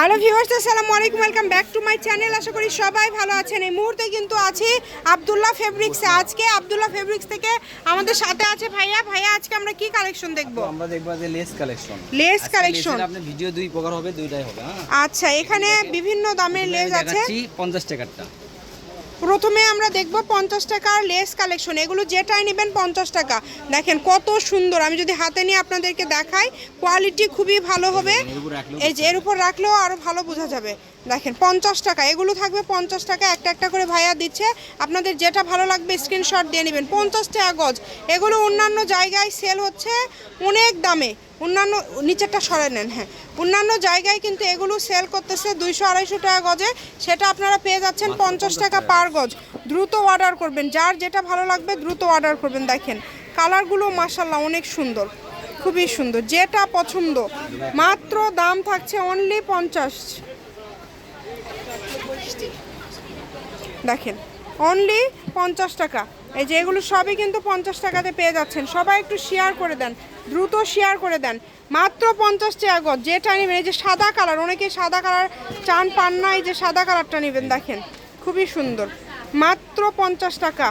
Hello viewers আসসালামু আলাইকুম welcome back to my channel আশা করি সবাই ভালো আছেন। এই মুহূর্তে কিন্তু আছি আবদুল্লাহ ফেব্রিক্সে আজকে আবদুল্লাহ ফেব্রিক্স থেকে আমাদের সাথে আছে ভাইয়া। ভাইয়া আজকে আমরা কি কালেকশন দেখব? আমরা দেখব যে লেস কালেকশন লেস কালেকশন আপনি ভিডিও দুই প্রকার হবে দুইটাই হবে হ্যাঁ? আচ্ছা এখানে বিভিন্ন দামের লেস আছে। দেখাচ্ছি পঞ্চাশ টাকারটা। প্রথমে আমরা দেখব পঞ্চাশ টাকার লেস কালেকশন। এগুলো যেটাই নেবেন পঞ্চাশ টাকা। দেখেন কত সুন্দর। আমি যদি হাতে নিয়ে আপনাদেরকে দেখাই কোয়ালিটি খুবই ভালো হবে। এই যে এর উপর রাখলেও আরও ভালো বোঝা যাবে। দেখেন পঞ্চাশ টাকা এগুলো থাকবে পঞ্চাশ টাকা একটা একটা করে ভাইয়া দিচ্ছে। আপনাদের যেটা ভালো লাগবে স্ক্রিনশট দিয়ে নেবেন। পঞ্চাশ টাকা গজ। এগুলো অন্যান্য জায়গায় সেল হচ্ছে অনেক দামে। অন্যান্য নিচেরটা সরে নেন হ্যাঁ। অন্যান্য জায়গায় কিন্তু এগুলো সেল করতেছে দুইশো আড়াইশো টাকা গজে। সেটা আপনারা পেয়ে যাচ্ছেন পঞ্চাশ টাকা পার গজ। দ্রুত অর্ডার করবেন। যার যেটা ভালো লাগবে দ্রুত অর্ডার করবেন। দেখেন কালারগুলো মাসাল্লাহ অনেক সুন্দর। খুবই সুন্দর। যেটা পছন্দ। মাত্র দাম থাকছে অনলি পঞ্চাশ। দেখেন অনলি পঞ্চাশ টাকা। এই যে এগুলো সবই কিন্তু পঞ্চাশ টাকাতে পেয়ে যাচ্ছেন। সবাই একটু শেয়ার করে দেন, দ্রুত শেয়ার করে দেন। মাত্র পঞ্চাশ টাকা গজ, যেটা নেবেন, এই যে সাদা কালার অনেকে সাদা কালার চান, পান না, এই যে সাদা কালারটা নেবেন, দেখেন, খুবই সুন্দর। মাত্র পঞ্চাশ টাকা।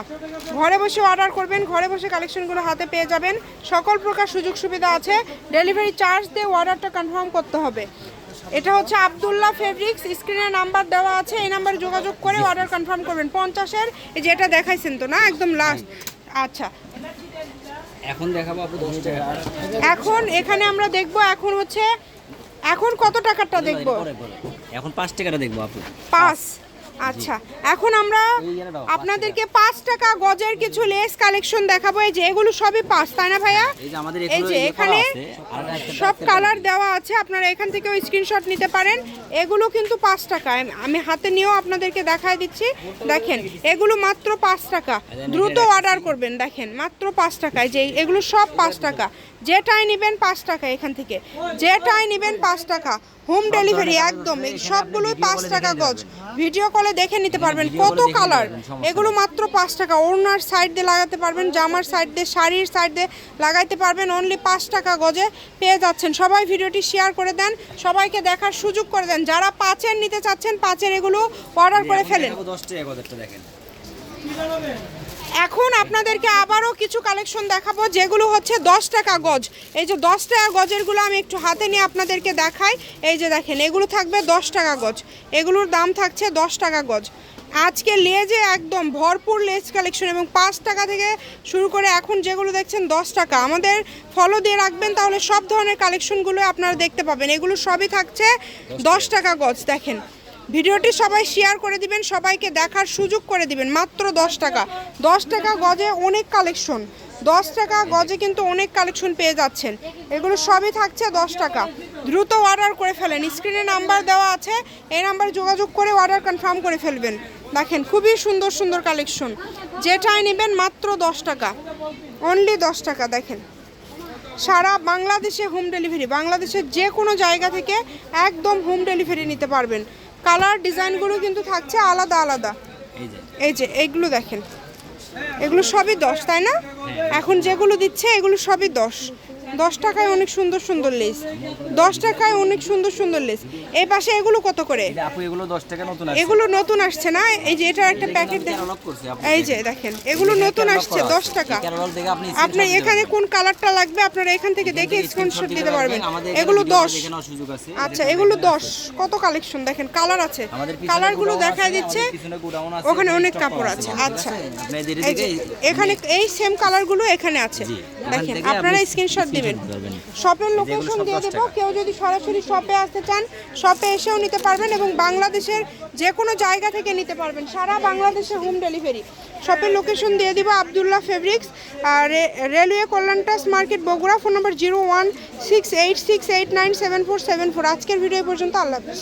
ঘরে বসে অর্ডার করবেন, ঘরে বসে কালেকশনগুলো হাতে পেয়ে যাবেন। সকল প্রকার সুযোগ সুবিধা আছে। ডেলিভারি চার্জ দিয়ে অর্ডারটা কনফার্ম করতে হবে। এটা হচ্ছে আবদুল্লাহ ফেব্রিক্স স্ক্রিনে নাম্বার দেওয়া আছে এই নাম্বারে যোগাযোগ করে অর্ডার কনফার্ম করবেন। পঞ্চাশের এই যেটা দেখাইছেন তো না? একদম লাস্ট আচ্ছা। এখন দেখাবো এখন এখানে আমরা দেখব এখন হচ্ছে এখন কত টাকারটা দেখব? এখন পাঁচ টাকাটা দেখব আপু। পাঁচ। আচ্ছা এখন আমরা আপনাদেরকে পাঁচ টাকা গজের কিছু লেস কালেকশন দেখাবো। এই যে এগুলো সবই পাঁচ তাই না ভাইয়া? এই যে আমাদের এই যে এখানে সব কালার দেওয়া আছে আপনারা এখান থেকেও স্ক্রিনশট নিতে পারেন। এগুলো কিন্তু পাঁচ টাকা। আমি- আমি হাতে নিয়েও আপনাদেরকে দেখায় দিচ্ছি। দেখেন এগুলো মাত্র পাঁচ টাকা। দ্রুত অর্ডার করবেন দেখেন মাত্র পাঁচ টাকায় যে এগুলো সব পাঁচ টাকা। যেটাই নেবেন পাঁচ টাকা এখান থেকে। যেটাই নেবেন পাঁচ টাকা। হোম ডেলিভারি একদম সবগুলোই পাঁচ টাকা গজ। ভিডিও কলে দেখে নিতে পারবেন কত কালার। এগুলো মাত্র পাঁচ টাকা। ওড়নার সাইড দিয়ে লাগাতে পারবেন জামার সাইড দিয়ে শাড়ির সাইড দিয়ে লাগাইতে পারবেন অনলি পাঁচ টাকা গজে পেয়ে যাচ্ছেন। সবাই ভিডিওটি শেয়ার করে দেন সবাইকে দেখার সুযোগ করে দেন। যারা পাঁচের নিতে চাচ্ছেন পাঁচের এগুলো অর্ডার করে ফেলেন। দশ টাকা দেখেন। এখন আপনাদেরকে আবারও কিছু কালেকশন দেখাবো যেগুলো হচ্ছে দশ টাকা গজ। এই যে দশ টাকা গজেরগুলো আমি একটু হাতে নিয়ে আপনাদেরকে দেখাই। এই যে দেখেন এগুলো থাকবে দশ টাকা গজ। এগুলোর দাম থাকছে দশ টাকা গজ। আজকে লেজে একদম ভরপুর লেজ কালেকশন এবং পাঁচ টাকা থেকে শুরু করে এখন যেগুলো দেখছেন দশ টাকা। আমাদের ফলো দিয়ে রাখবেন তাহলে সব ধরনের কালেকশনগুলো আপনারা দেখতে পাবেন। এগুলো সবই থাকছে দশ টাকা গজ দেখেন। ভিডিওটি সবাই শেয়ার করে দিবেন, সবাইকে দেখার সুযোগ করে দিবেন। মাত্র দশ টাকা। দশ টাকা গজে অনেক কালেকশন। দশ টাকা গজে কিন্তু অনেক কালেকশন পেয়ে যাচ্ছেন। এগুলো সবই থাকছে দশ টাকা। দ্রুত অর্ডার করে ফেলেন। স্ক্রিনে নাম্বার দেওয়া আছে। এই নাম্বারে যোগাযোগ করে অর্ডার কনফার্ম করে ফেলবেন। দেখেন, খুবই সুন্দর সুন্দর কালেকশন। যেটাই নেবেন মাত্র দশ টাকা। অনলি দশ টাকা, দেখেন। সারা বাংলাদেশে হোম ডেলিভারি বাংলাদেশের যে কোনো জায়গা থেকে একদম হোম ডেলিভারি নিতে পারবেন। কালার ডিজাইনগুলো কিন্তু থাকছে আলাদা আলাদা। এই যে। এইগুলো দেখেন। এগুলো সবই দশ তাই না? এখন যেগুলো দিচ্ছে এগুলো সবই দশ। দশ টাকায় অনেক সুন্দর সুন্দর লেস। দশ টাকায় অনেক সুন্দর সুন্দর লেস। এই পাশে এগুলো কত করে? আপু এগুলো দশ টাকা নতুন আসছে। এগুলো নতুন আসছে না? এই যে এটার একটা প্যাকেট দেখ এই যে দেখেন এগুলো নতুন আসছে দশ টাকা। দেখে আপনার এখানে কোন কালারটা লাগবে? আপনারা এখান থেকে দেখে স্ক্রিনশট দিতে পারবেন। এগুলো দশ। আচ্ছা এগুলো দশ। কত কালেকশন দেখেন কালার আছে। কালারগুলো আছে, দিচ্ছে। ওখানে অনেক কাপড় আছে। আচ্ছা। এখানে এই সেম কালারগুলো এখানে আছে। দেখেন আপনারা আপনি স্ক্রিনশট দিবেন। শপের লোকেশন দিয়ে 10 দেবো। কেউ যদি সরাসরি শপে আসতে চান শপে এসেও নিতে পারবেন এবং বাংলাদেশের যে কোনো জায়গা থেকে নিতে পারবেন। সারা বাংলাদেশে হোম ডেলিভারি শপের লোকেশন দিয়ে দিব Abdullah fabrics railway কল্যাণটাস market Bogura phone number zero one six eight six eight nine seven four seven four আজকের ভিডিও পর্যন্ত আল্লাহ হাফিজ।